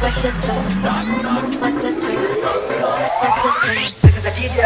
This is a DJ.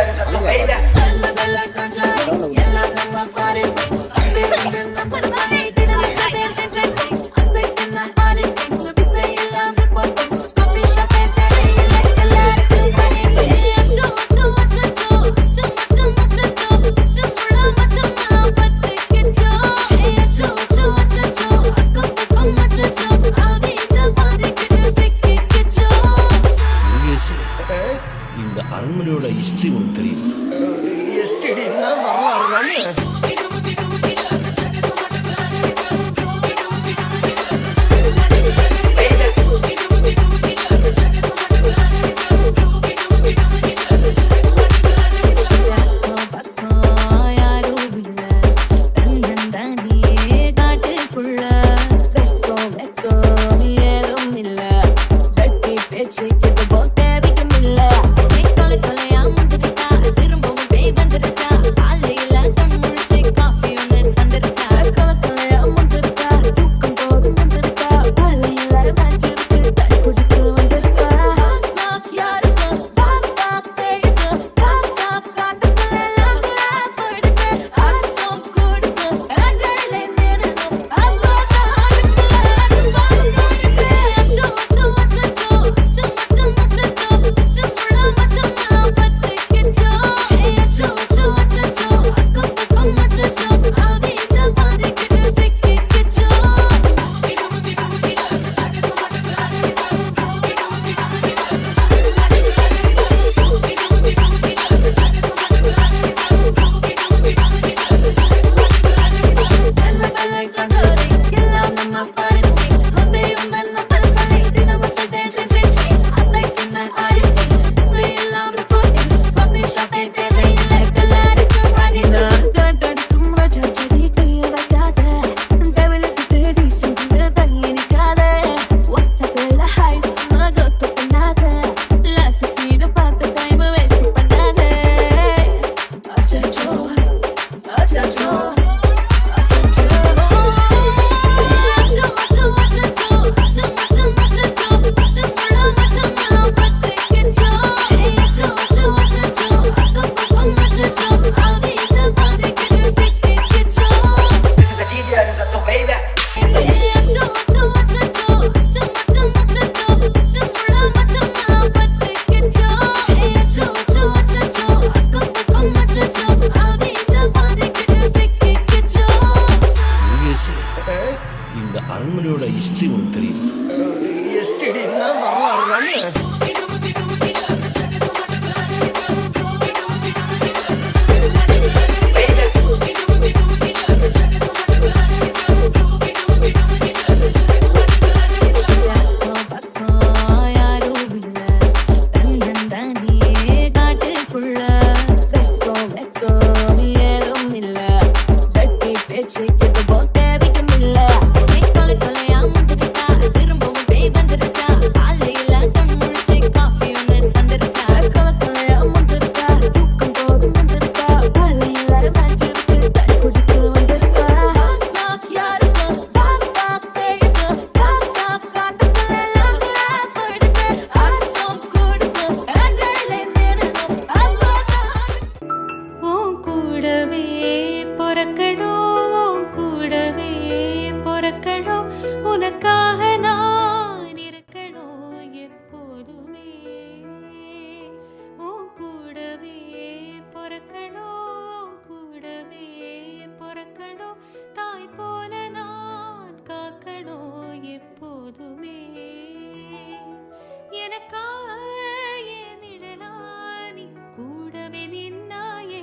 நின்னவே நின்னாயே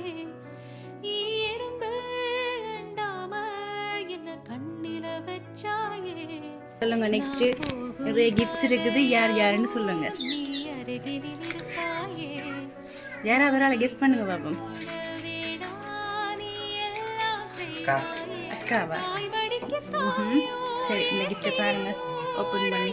எறும்பு என்ன கண்ணில வச்சாயே? சொல்லுங்க நெக்ஸ்ட் நிறைய கிஃப்ட்ஸ் இருக்குது. யார் யாருன்னு சொல்லுங்க. யார் ஒரு ஆள் கெஸ் பண்ணுங்க பாப்போம். அக்காவா சரி இந்த கிஃப்டை பாருங்க. ஓப்பன் பண்ணி.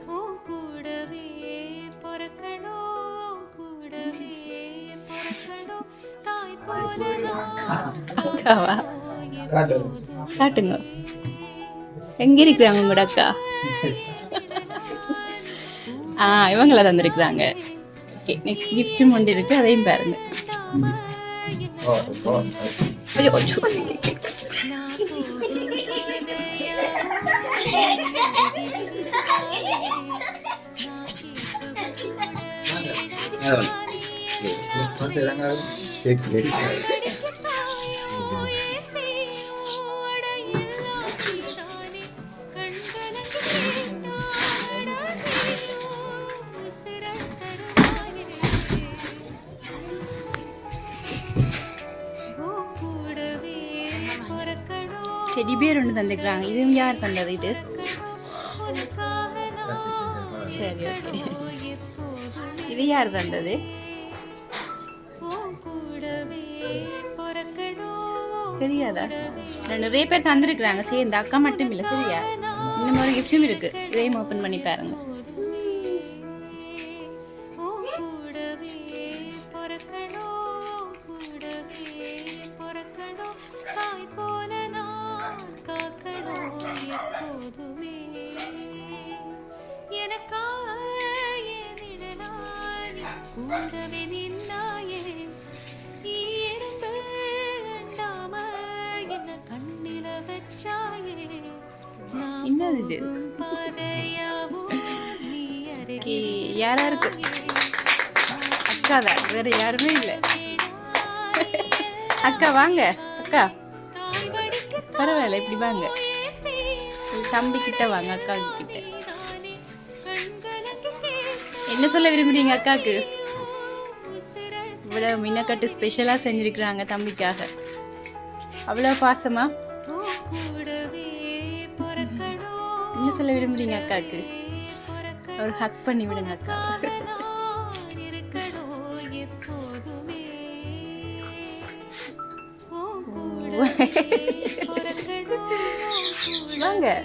அக்காவா காட்டுங்க எங்க இருக்கிறாங்க உங்களோட அக்கா ஆ இவங்கள தந்திருக்கிறாங்க ஓகே நெக்ஸ்ட் கிஃப்ட்டும் ஒன்று இருக்கு அதையும் பாருங்க ஐயோ, டெடி பேர் ஒன்று தந்துக்கிறாங்க. இதுவும் யார் தந்தது இது? சரி ஓகே. இது யார் தந்தது? தெரியாதா? ரெண்டு நிறைய பேர் தந்திருக்கிறாங்க. சரி இந்த அக்கா மட்டும் இல்லை சரியா? இந்த மாதிரி கிஃப்ட்டும் இருக்கு. இதையும் ஓப்பன் பண்ணி பாருங்க. கூடவே நின்னாயே எறும்பு அண்டாம என்ன கண்ணில வச்சாயே? என்னது இது? யாரா இருக்கு அக்கா தான் வேற யாருமே இல்லை. அக்கா வாங்க. அக்கா. பரவாயில்ல இப்படி வாங்க. தம்பி கிட்ட வாங்க அக்கா கிட்ட. என்ன சொல்ல விரும்புறீங்க அக்காக்கு இவ்வளவு மின்னக்கட்டு ஸ்பெஷலா செஞ்சிருக்கிறாங்க தம்பிக்காக. அவ்வளவு பாசமா? என்ன சொல்ல விரும்புறீங்க அக்காக்கு? ஒரு ஹக் பண்ணி விடுங்க அக்கா. வாங்க.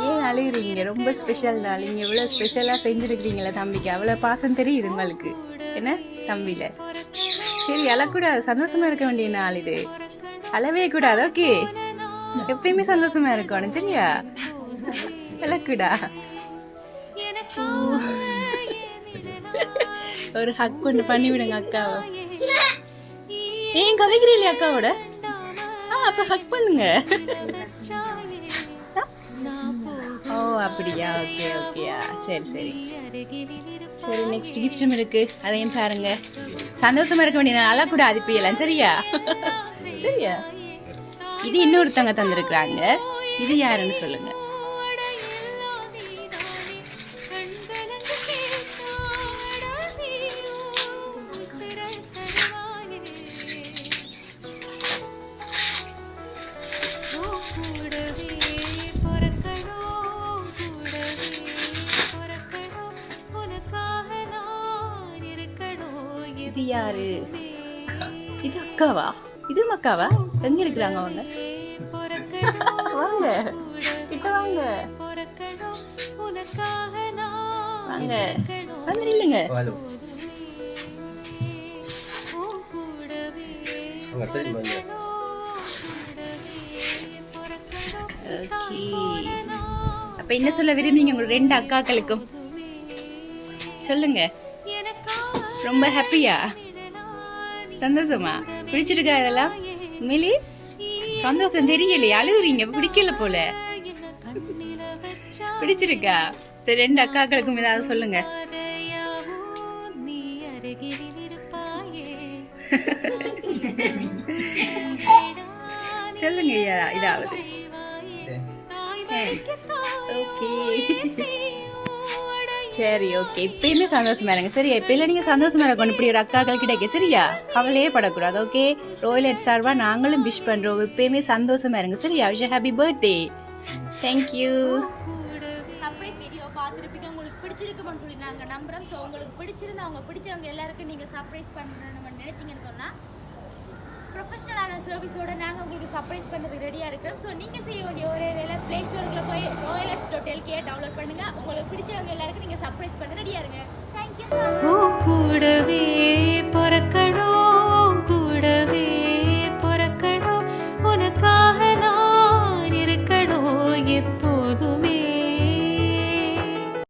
ஏன் அழுகுறீங்க? ரொம்ப ஸ்பெஷல் நாள் நீங்க இவ்வளவு ஸ்பெஷலா செஞ்சிருக்கிறீங்களா தம்பிக்கு. அவ்வளவு பாசம் தெரியுது உங்களுக்கு. என்ன? தம்பியில. சரி அழக்கூடாது. சந்தோஷமா இருக்க வேண்டிய நாள் இது. அழவே கூடாது. ஓகே. எப்பயுமே சந்தோஷமா இருக்கணும். சரியா? அழக்கூடா. ஒரு ஹக் ஒன்று பண்ணி விடுங்க அக்காவை. ஏன் கதைக்கிறீங்களே அக்காவோட? ஆ அப்ப ஹக் பண்ணுங்க. அப்படியா? ஓகே ஓகேயா சரி சரி. சரி நெக்ஸ்ட் கிஃப்ட்டும் இருக்கு. அதையும் பாருங்க. சந்தோஷமா இருக்க வேண்டிய நல்லா கூட அது பியலாம் சரியா? சரியா? இது இன்னொருத்தவங்க தந்திருக்கிறாங்க. இது யாருன்னு சொல்லுங்க. இது அக்காவா? இது அக்காவா? எங்க இருக்கிறாங்க அவங்க. வாங்க. கிட்ட வாங்க. வாங்க. வந்து நில்லுங்க அப்ப என்ன சொல்ல விரும்புறீங்க உங்க ரெண்டு அக்காக்களுக்கும்? சொல்லுங்க. ரொம்ப ஹாப்பியா சந்தோஷமா? பிடிச்சிருக்கா இதெல்லாம்? உண்மையிலே சந்தோஷம் தெரியலையே அழுகுறீங்க பிடிக்கல போல. பிடிச்சிருக்கா? சரி ரெண்டு அக்காக்களுக்கும் ஏதாவது சொல்லுங்க. சொல்லுங்க இதாவது. ஓகே சரி ஓகே இப்பயுமே சந்தோஷமா இருங்க. சரியா? இப்ப இல்ல நீங்க சந்தோஷமா இருக்கணும் இப்படி ஒரு அக்காக்கள் கிடைக்க சரியா? கவலையே படக்கூடாது ஓகே ரோயல் சார்பா நாங்களும் விஷ் பண்றோம். இப்பயுமே சந்தோஷமா இருங்க. சரியா? Wish happy birthday thank you surprise video பார்த்துருப்பீங்க உங்களுக்கு பிடிச்சிருக்குமான்னு சொல்லி நாங்கள் நம்புகிறோம் ஸோ உங்களுக்கு பிடிச்சிருந்தா அவங்க பிடிச்சவங்க எல்லாருக்கும் நீங்கள் சர்ப்ரைஸ் பண்ணணும்னு நினச்சிங்கன்னு சொன்னால் ப்ரொஃபஷனலான சர்வீஸோட நாங்கள் உங்களுக்கு சர்ப்ரைஸ் பண்ணுறதுக்கு ரெடியாக இருக்கிறோம். ஸோ நீங்கள் செய்ய வேண்டிய ஒரே ப்ளே ஸ்டோரில் போய் ரோயலட்ஸ் டாட் எல்கேயை டவுன்லோட் பண்ணுங்கள் உங்களுக்கு பிடிச்சவங்க எல்லாருக்கும் நீங்கள் சர்ப்ரைஸ் பண்ண ரெடியாக இருங்க. தேங்க்யூ கூடவே பிறக்க